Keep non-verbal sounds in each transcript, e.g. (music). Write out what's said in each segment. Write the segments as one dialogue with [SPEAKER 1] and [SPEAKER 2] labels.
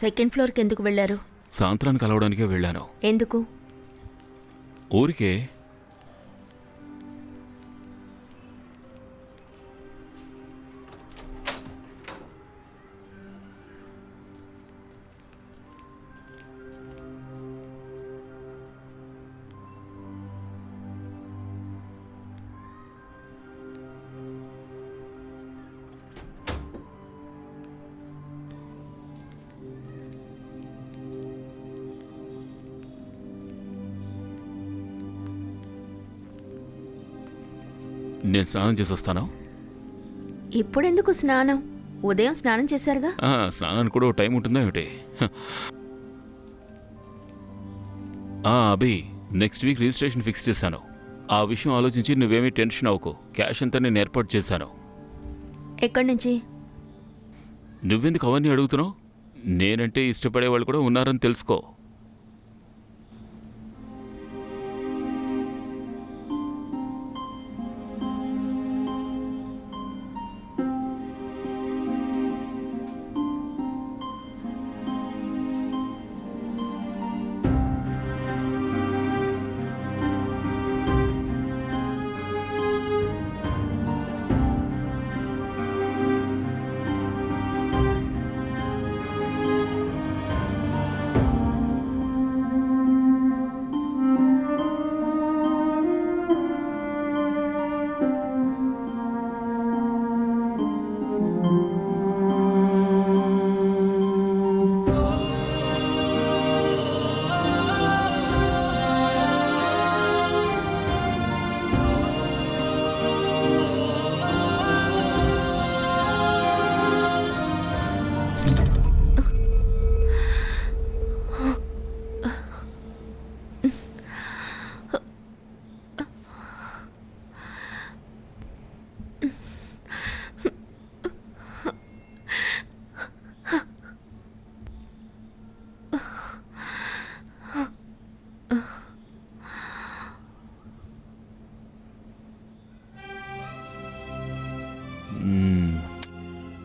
[SPEAKER 1] Second ఫ్లోర్కి ఎందుకు వెళ్ళారు?
[SPEAKER 2] సాయంత్రాన్ని కలవడానికే వెళ్ళాను.
[SPEAKER 1] ఎందుకు?
[SPEAKER 2] ఊరికే నేను స్నానం చేసి వస్తాను.
[SPEAKER 1] ఇప్పుడెందుకు స్నానం? ఉదయం స్నానం చేశారుగా?
[SPEAKER 2] ఆ, స్నానానికి కూడా ఓ టైం ఉంటుందా ఏమిటి? హ. ఆ, అభి నెక్స్ట్ వీక్ రిజిస్ట్రేషన్ ఫిక్స్ చేశాను. ఆ విషయం ఆలోచించి నువ్వేమీ టెన్షన్ అవ్వకు. క్యాష్ అంతా నేను ఏర్పాటు చేశాను.
[SPEAKER 1] ఎక్కడి నుంచి?
[SPEAKER 2] నువ్వెందుకు అవన్నీ అడుగుతున్నావు? నేనంటే ఇష్టపడే వాళ్ళు కూడా ఉన్నారని తెలుసుకో.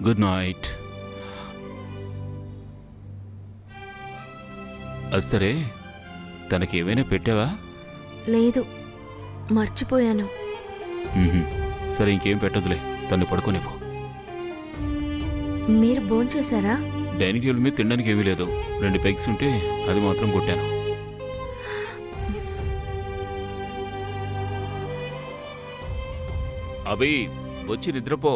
[SPEAKER 2] గుడ్ నైట్ అది సరే తనకి ఏమైనా పెట్టావా?
[SPEAKER 1] లేదు. మర్చిపోయాను.
[SPEAKER 2] సరే ఇంకేం పెట్టదులే తను పడుకోనిపో
[SPEAKER 1] మీరు భోంచేశారా
[SPEAKER 2] డైనింగ్ టేబుల్ మీద తినడానికి ఏమీ లేదు. రెండు పెగ్స్ ఉంటే అది మాత్రం కొట్టాను. అభి వచ్చి నిద్రపో.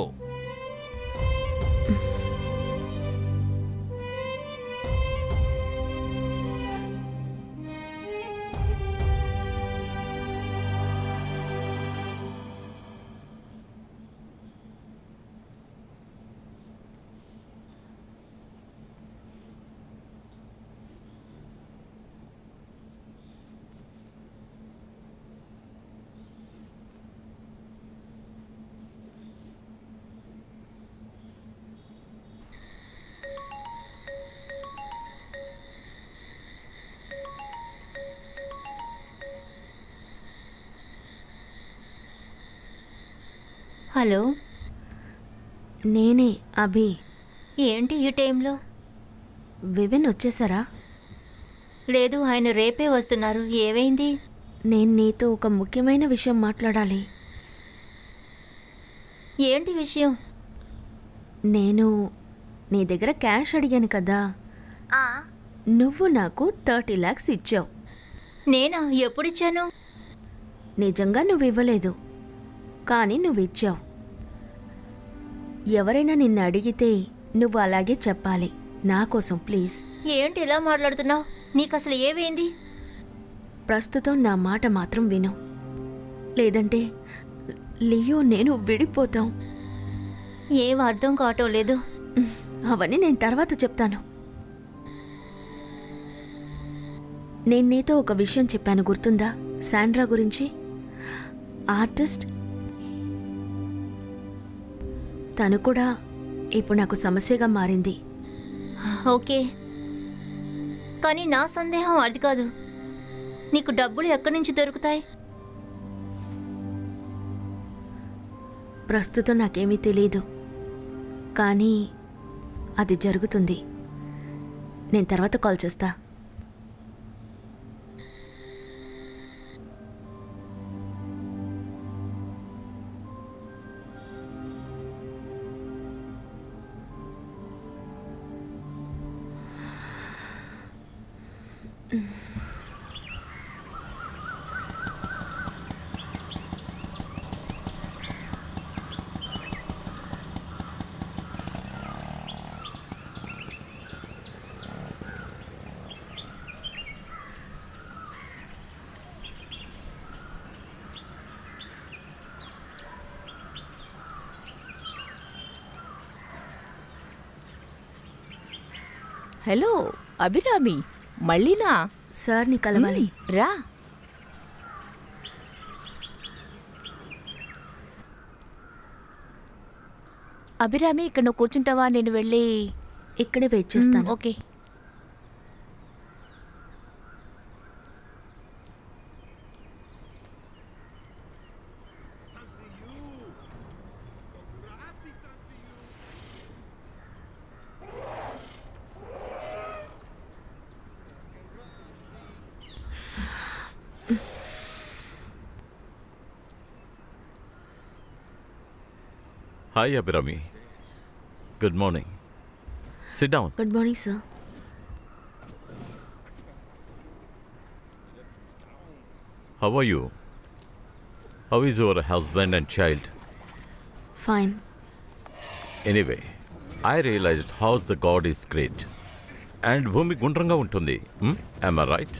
[SPEAKER 3] హలో?
[SPEAKER 1] నేనే అభి.
[SPEAKER 3] ఏంటి ఈ టైంలో?
[SPEAKER 1] వివిన్ వచ్చేసారా?
[SPEAKER 3] లేదు ఆయన రేపే వస్తున్నారు. ఏమైంది?
[SPEAKER 1] నేను నీతో ఒక ముఖ్యమైన విషయం మాట్లాడాలి.
[SPEAKER 3] ఏంటి విషయం?
[SPEAKER 1] నేను నీ దగ్గర క్యాష్ అడిగాను కదా. నువ్వు నాకు థర్టీ ల్యాక్స్ ఇచ్చావు.
[SPEAKER 3] నేనా? ఎప్పుడిచ్చాను?
[SPEAKER 1] నిజంగా నువ్వు ఇవ్వలేదు. కానీ నువ్వు ఇచ్చావు. ఎవరైనా నిన్ను అడిగితే నువ్వు అలాగే చెప్పాలి. నా కోసం ప్లీజ్.
[SPEAKER 3] ఏంటి ఇలా మాట్లాడుతున్నావు? నీకు అసలు ఏమైంది?
[SPEAKER 1] ప్రస్తుతం నా మాట మాత్రం విను. లేదంటే లియో నేను విడిపోతాం.
[SPEAKER 3] ఏం అర్థం కావటం లేదు.
[SPEAKER 1] అవన్నీ నేను తర్వాత చెప్తాను. నేను నీతో ఒక విషయం చెప్పాను గుర్తుందా? శాండ్రా గురించి. ఆర్టిస్ట్ తను కూడా ఇప్పుడు నాకు సమస్యగా మారింది.
[SPEAKER 3] ఓకే. కానీ నా సందేహం అది కాదు. నీకు డబ్బులు ఎక్కడి నుంచి దొరుకుతాయి?
[SPEAKER 1] ప్రస్తుతం నాకేమీ తెలియదు కానీ అది జరుగుతుంది. నేను తర్వాత కాల్ చేస్తా.
[SPEAKER 4] హలో అభిరామి మళ్ళీనా?
[SPEAKER 1] సార్ని కలవాలి.
[SPEAKER 4] రా. అభిరామి ఇక్కడ నువ్వు కూర్చుంటావా? నేను వెళ్ళి
[SPEAKER 1] ఇక్కడే వెయిట్ చేస్తాను.
[SPEAKER 4] Okay.
[SPEAKER 5] Hi Abhirami good morning sit down
[SPEAKER 1] good morning sir
[SPEAKER 5] how are you how is your husband and child
[SPEAKER 1] fine
[SPEAKER 5] anyway I realised how's the God is great and భూమి గుండ్రంగా ఉంటుంది. ఐ రైట్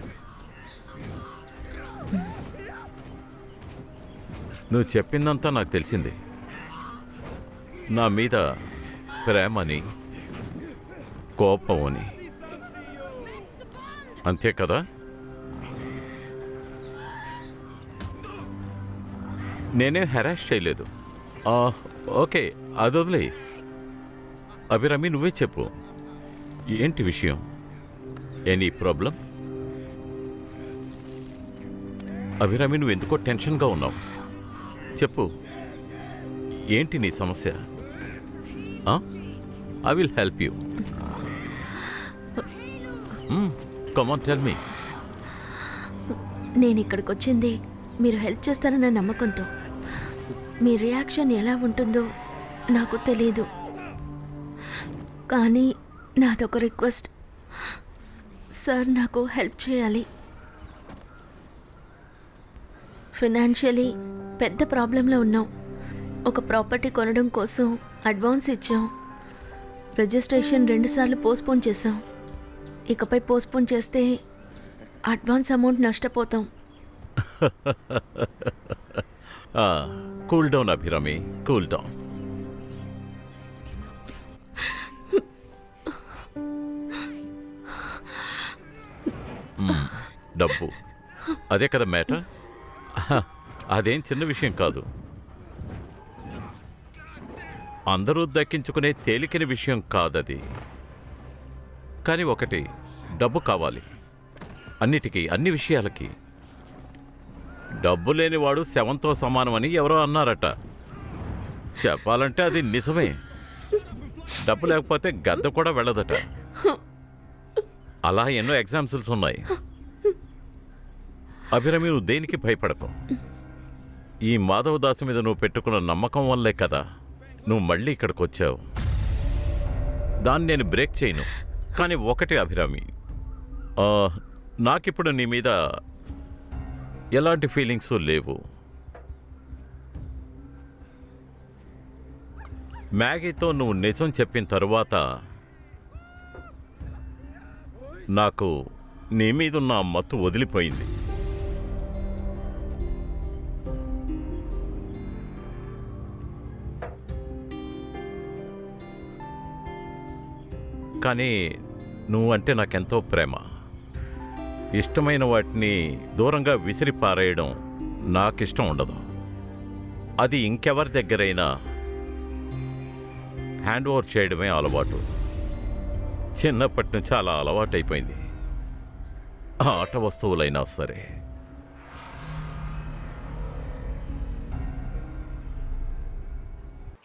[SPEAKER 5] నువ్వు చెప్పిందంతా నాకు తెలిసింది. నా మీద ప్రేమని కోపం అని అంతే కదా? నేనే హెరాస్ చేయలేదు. ఓకే అది వదిలే అభిరామి నువ్వే చెప్పు. ఏంటి విషయం? Any problem? అభిరామి నువ్వు ఎందుకో టెన్షన్గా ఉన్నావు? చెప్పు. ఏంటి నీ సమస్య? I will help you come on tell me
[SPEAKER 1] నేను ఇక్కడికి వచ్చింది మీరు హెల్ప్ చేస్తారన్న నమ్మకంతో. మీ రియాక్షన్ ఎలా ఉంటుందో నాకు తెలియదు కానీ నాదొక రిక్వెస్ట్. సార్ నాకు హెల్ప్ చేయాలి. ఫినాన్షియలీ పెద్ద ప్రాబ్లంలో ఉన్నాం. ఒక ప్రాపర్టీ కొనడం కోసం అడ్వాన్స్ ఇచ్చాం. రిజిస్ట్రేషన్ రెండుసార్లు పోస్ట్పోన్ చేసాం ఇకపై పోస్ట్పోన్ చేస్తే అడ్వాన్స్ అమౌంట్ నష్టపోతాం. (laughs)
[SPEAKER 5] Cool down Abhirami cool down. డబ్బు. అదే కదా మ్యాటర్? అదేం చిన్న విషయం కాదు. అందరూ దక్కించుకునే తేలికని విషయం కాదది. కానీ ఒకటి డబ్బు కావాలి. అన్నిటికీ అన్ని విషయాలకి. డబ్బు లేనివాడు శవంతో సమానమని ఎవరో అన్నారట. చెప్పాలంటే అది నిజమే. డబ్బు లేకపోతే గద్ద కూడా వెళ్ళదట. అలా ఎన్నో ఎగ్జాంపుల్స్ ఉన్నాయి. అభిరమి నువ్వు దేనికి భయపడకు? ఈ మాధవదాసు మీద నువ్వు పెట్టుకున్న నమ్మకం వల్లే కదా. నువ్వు మళ్ళీ ఇక్కడికి వచ్చావు దాన్ని నేను బ్రేక్ చేయను. కానీ ఒకటి అభిరామి ఆ, నాకిప్పుడు నీ మీద ఎలాంటి ఫీలింగ్స్ లేవు. మ్యాగీతో నువ్వు నిజం చెప్పిన తరువాత నాకు నీ మీదున్న ఆ మత్తు వదిలిపోయింది. కానీ నువ్వు అంటే నాకెంతో ప్రేమ. ఇష్టమైన వాటిని దూరంగా విసిరి పారేయడం నాకిష్టం ఉండదు. అది ఇంకెవరి దగ్గరైనా హ్యాండ్ ఓవర్ చేయడమే అలవాటు. చిన్నప్పటి నుంచి అలా అలవాటైపోయింది. ఆట వస్తువులైనా సరే.